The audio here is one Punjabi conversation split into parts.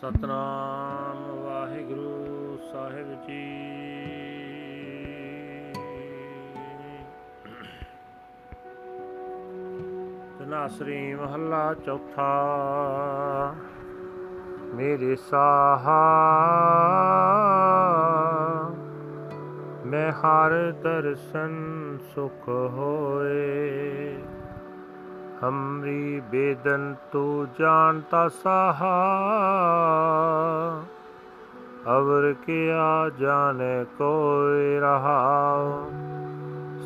ਸਤਨਾਮ ਵਾਹਿਗੁਰੂ ਸਾਹਿਬ ਜੀ। ਤਨਾਸਰੀ ਮਹੱਲਾ ਚੌਥਾ। ਮੇਰੇ ਸਾਹਾ ਮੈਂ ਹਰ ਦਰਸ਼ਨ ਸੁਖ ਹੋਏ। ਹਮਰੀ ਬੇਦਨ ਤੂ ਜਾਣਤਾ ਸਾਹਾ। ਅਵਰ ਕਿਆ ਜਾਣੇ ਕੋਈ ਰਹਾ।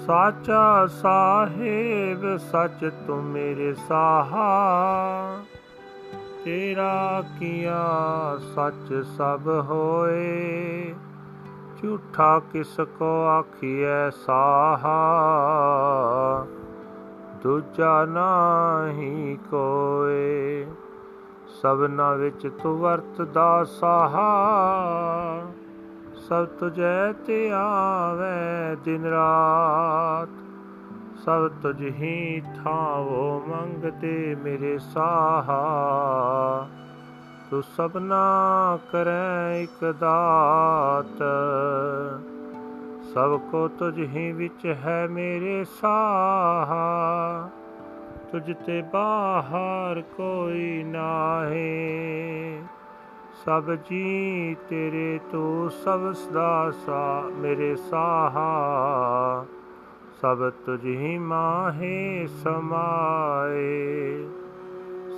ਸਾਚਾ ਸਾਹਿਬ ਸਚ ਤੂੰ ਮੇਰੇ ਸਾਹਾ। ਤੇਰਾ ਕੀਆ ਸੱਚ ਸਭ ਹੋਏ। ਝੂਠਾ ਕਿਸ ਕੋ ਆਖੀਐ ਸਾਹਾ। ਦੂਜਾ ਨਾਹੀ ਕੋਏ, ਸਭਨਾ ਵਿੱਚ ਤੂੰ ਵਰਤਦਾ ਸਾਹਾ। ਸਭ ਤੁਝੈ ਤੇ ਆਵੇ ਦਿਨ ਰਾਤ, ਸਭ ਤੁਝ ਹੀ ਥਾਵੋ ਮੰਗਦੇ ਮੇਰੇ ਸਾਹਾ। ਤੂੰ ਸਭਨਾ ਕਰੈ ਇਕ ਦਾਤ ਸਭ ਕੋ ਤੁਝ ਹੀ ਵਿੱਚ ਹੈ ਮੇਰੇ ਸਾਹਾ। ਤੁਝ ਤੇ ਬਾਹਰ ਕੋਈ ਨਾਹੀ। ਸਭ ਜੀ ਤੇਰੇ ਤੂੰ ਸਭ ਸਦਾ ਸਾ ਮੇਰੇ ਸਾਹਾ। ਸਭ ਤੁਝ ਹੀ ਮਾਹੇ ਸਮਾਏ।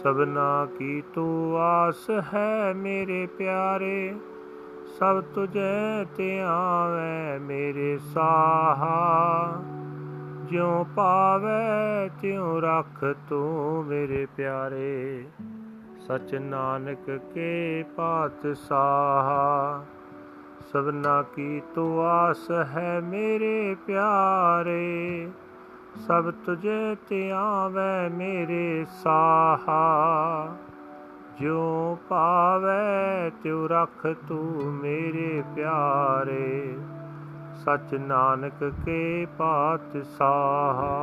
ਸਭਨਾ ਕੀ ਤੂੰ ਆਸ ਹੈ ਮੇਰੇ ਪਿਆਰੇ। ਸਭ ਤੁਝੇ ਤੇ ਆਵੇ ਮੇਰੇ ਸਾਹਾ। ਜਿਉ ਪਾਵੇ, ਤਿਉ ਰੱਖ ਤੂੰ ਮੇਰੇ ਪਿਆਰੇ। ਸਚ ਨਾਨਕ ਕੇ ਪਾਤ ਸਾਹਾ ਸਭਨਾ ਕੀ ਤੂੰ ਆਸ ਹੈ ਮੇਰੇ ਪਿਆਰੇ। ਸਭ ਤੁਝੇ ਤੇ ਆਵੇ ਮੇਰੇ ਸਾਹਾ। ਜਿਉ ਪਾਵੇ ਤਿਉ ਰੱਖ ਤੂੰ ਮੇਰੇ ਪਿਆਰੇ। ਸਚ ਨਾਨਕ ਕੇ ਪਾਤ ਸਾਹਾ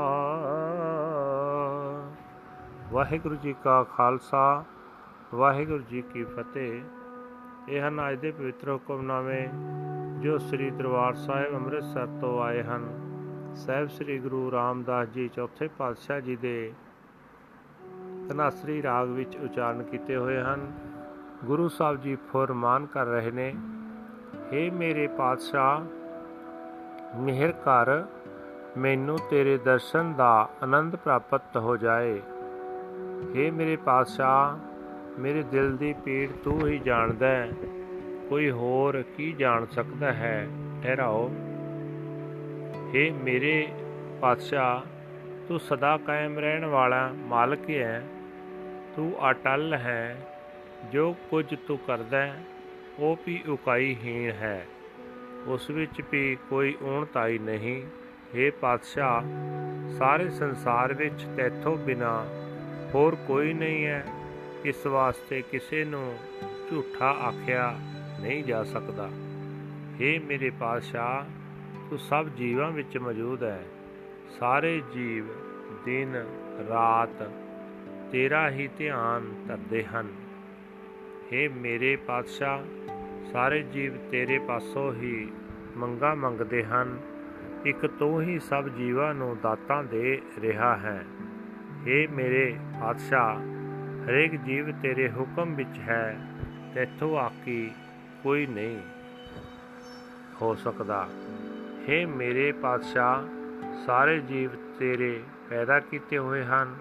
ਵਾਹਿਗੁਰੂ ਜੀ ਕਾ ਖਾਲਸਾ, ਵਾਹਿਗੁਰੂ ਜੀ ਕੀ ਫਤਿਹ। ਇਹ ਹਨ ਅੱਜ ਦੇ ਪਵਿੱਤਰ ਹੁਕਮਨਾਮੇ ਜੋ ਸ੍ਰੀ ਦਰਬਾਰ ਸਾਹਿਬ ਅੰਮ੍ਰਿਤਸਰ ਤੋਂ ਆਏ ਹਨ। ਸਾਹਿਬ ਸ੍ਰੀ ਗੁਰੂ ਰਾਮਦਾਸ ਜੀ ਚੌਥੇ ਪਾਤਸ਼ਾਹ ਜੀ ਦੇ ਤਨਾਸਰੀ ਰਾਗ ਵਿੱਚ ਉਚਾਰਨ ਕੀਤੇ ਹੋਏ ਹਨ ਗੁਰੂ ਸਾਹਿਬ ਜੀ ਫਰਮਾਨ ਕਰ ਰਹੇ ਨੇ हे ਮੇਰੇ ਪਾਤਸ਼ਾਹ ਮਿਹਰ ਕਰ ਮੈਨੂੰ ਤੇਰੇ ਦਰਸ਼ਨ ਦਾ ਆਨੰਦ ਪ੍ਰਾਪਤ ਹੋ ਜਾਏ हे ਮੇਰੇ ਪਾਤਸ਼ਾਹ ਮੇਰੇ ਦਿਲ ਦੀ ਪੀੜ ਤੂੰ ਹੀ ਜਾਣਦਾ ਹੈ ਕੋਈ ਹੋਰ ਕੀ ਜਾਣ ਸਕਦਾ ਹੈ ਠਹਿਰਾਓ हे ਮੇਰੇ ਪਾਤਸ਼ਾਹ ਤੂੰ ਸਦਾ ਕਾਇਮ ਰਹਿਣ ਵਾਲਾ ਮਾਲਕ ਹੈ ਤੂੰ ਅਟਲ ਹੈ, ਜੋ ਕੁਝ ਤੂੰ ਕਰਦਾ ਉਹ ਵੀ ਉਕਾਈਹੀਣ ਹੈ। ਉਸ ਵਿੱਚ ਵੀ ਕੋਈ ਊਣਤਾਈ ਨਹੀਂ। हे ਪਾਤਸ਼ਾਹ, ਸਾਰੇ ਸੰਸਾਰ ਵਿੱਚ ਤੇਥੋਂ ਬਿਨਾ ਹੋਰ ਕੋਈ ਨਹੀਂ ਹੈ। ਇਸ ਵਾਸਤੇ ਕਿਸੇ ਨੂੰ ਝੂਠਾ ਆਖਿਆ ਨਹੀਂ ਜਾ ਸਕਦਾ। हे ਮੇਰੇ ਪਾਤਸ਼ਾਹ, ਤੂੰ ਸਭ ਜੀਵਾਂ ਵਿੱਚ ਮੌਜੂਦ ਹੈ। ਸਾਰੇ ਜੀਵ ਦਿਨ ਰਾਤ ਤੇਰਾ ਹੀ ਧਿਆਨ ਧਰਦੇ ਹਨ हे ਮੇਰੇ ਪਾਤਸ਼ਾਹ ਸਾਰੇ ਜੀਵ ਤੇਰੇ ਪਾਸੋਂ ਹੀ ਮੰਗਾ ਮੰਗਦੇ ਹਨ ਇੱਕ ਤੂੰ ਹੀ ਸਭ ਜੀਵਾਂ ਨੂੰ ਦਾਤਾਂ ਦੇ ਰਿਹਾ ਹੈ हे ਮੇਰੇ ਪਾਤਸ਼ਾਹ ਹਰੇਕ ਜੀਵ ਤੇਰੇ ਹੁਕਮ ਵਿੱਚ ਹੈ ਤੇਥੋਂ ਆਕੀ ਕੋਈ ਨਹੀਂ ਹੋ ਸਕਦਾ हे ਮੇਰੇ ਪਾਤਸ਼ਾਹ ਸਾਰੇ ਜੀਵ ਤੇਰੇ ਪੈਦਾ ਕੀਤੇ ਹੋਏ ਹਨ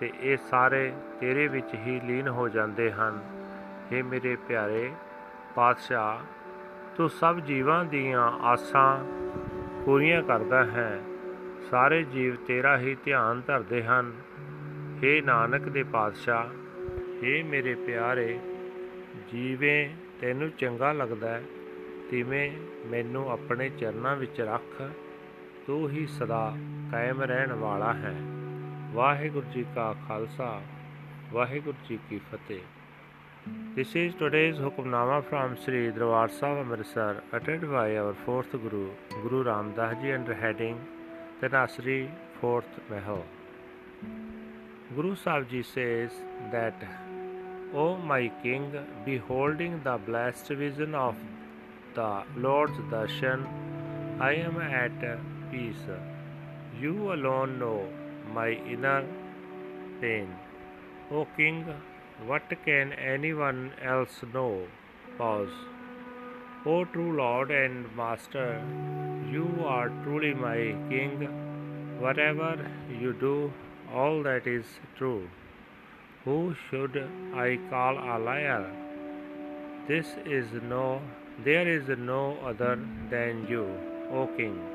ਤੇ ਇਹ ਸਾਰੇ ਤੇਰੇ ਵਿੱਚ ਹੀ ਲੀਨ ਹੋ ਜਾਂਦੇ ਹਨ हे ਮੇਰੇ ਪਿਆਰੇ ਪਾਤਸ਼ਾਹ ਤੂੰ ਸਭ ਜੀਵਾਂ ਦੀਆਂ ਆਸਾਂ ਪੂਰੀਆਂ ਕਰਦਾ ਹੈ ਸਾਰੇ ਜੀਵ ਤੇਰਾ ਹੀ ਧਿਆਨ ਧਰਦੇ ਹਨ हे ਨਾਨਕ ਦੇ ਪਾਤਸ਼ਾਹ हे ਮੇਰੇ ਪਿਆਰੇ ਜੀਵੇਂ ਤੈਨੂੰ ਚੰਗਾ ਲੱਗਦਾ ਤਿਵੇਂ ਮੈਨੂੰ ਆਪਣੇ ਚਰਨਾਂ ਵਿੱਚ ਰੱਖ ਤੂੰ ਹੀ ਸਦਾ ਕਾਇਮ ਰਹਿਣ ਵਾਲਾ ਹੈ ਵਾਹਿਗੁਰੂ ਜੀ ਕਾ ਖਾਲਸਾ ਵਾਹਿਗੁਰੂ ਜੀ ਕੀ ਫਤਿਹ This is today's Hukamnama from Sri Darbar Sahib Amritsar, uttered by our fourth Guru, Guru Ram Das Ji, under heading Tanasri Fourth Mahal. Guru Sahib Ji says that O my King, beholding the blessed vision of the Lord's darshan, I am at peace. You alone know my inner pain. O King, what can anyone else know? Pause. O true Lord and Master, you are truly my King. Whatever you do, all that is true. Who should I call a liar? This is no, there is no other than you, O King.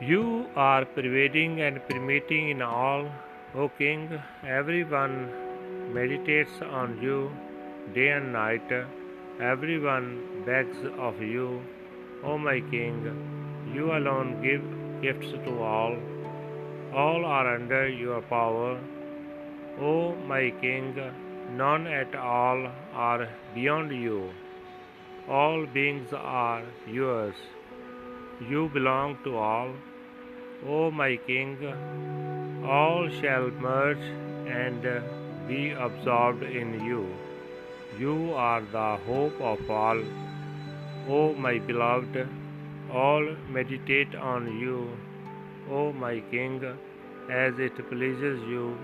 You are pervading and permeating in all, O King. Everyone meditates on you day and night. Everyone begs of you, O my King. You alone give gifts to all. All are under your power. O my King, none at all are beyond you. All beings are yours. You belong to all. O my King, all shall merge and be absorbed in you. You are the hope of all. O my beloved, all meditate on you. O my King, as it pleases you,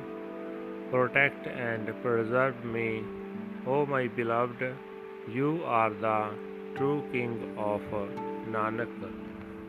protect and preserve me. O my beloved, you are the true King of Nanak.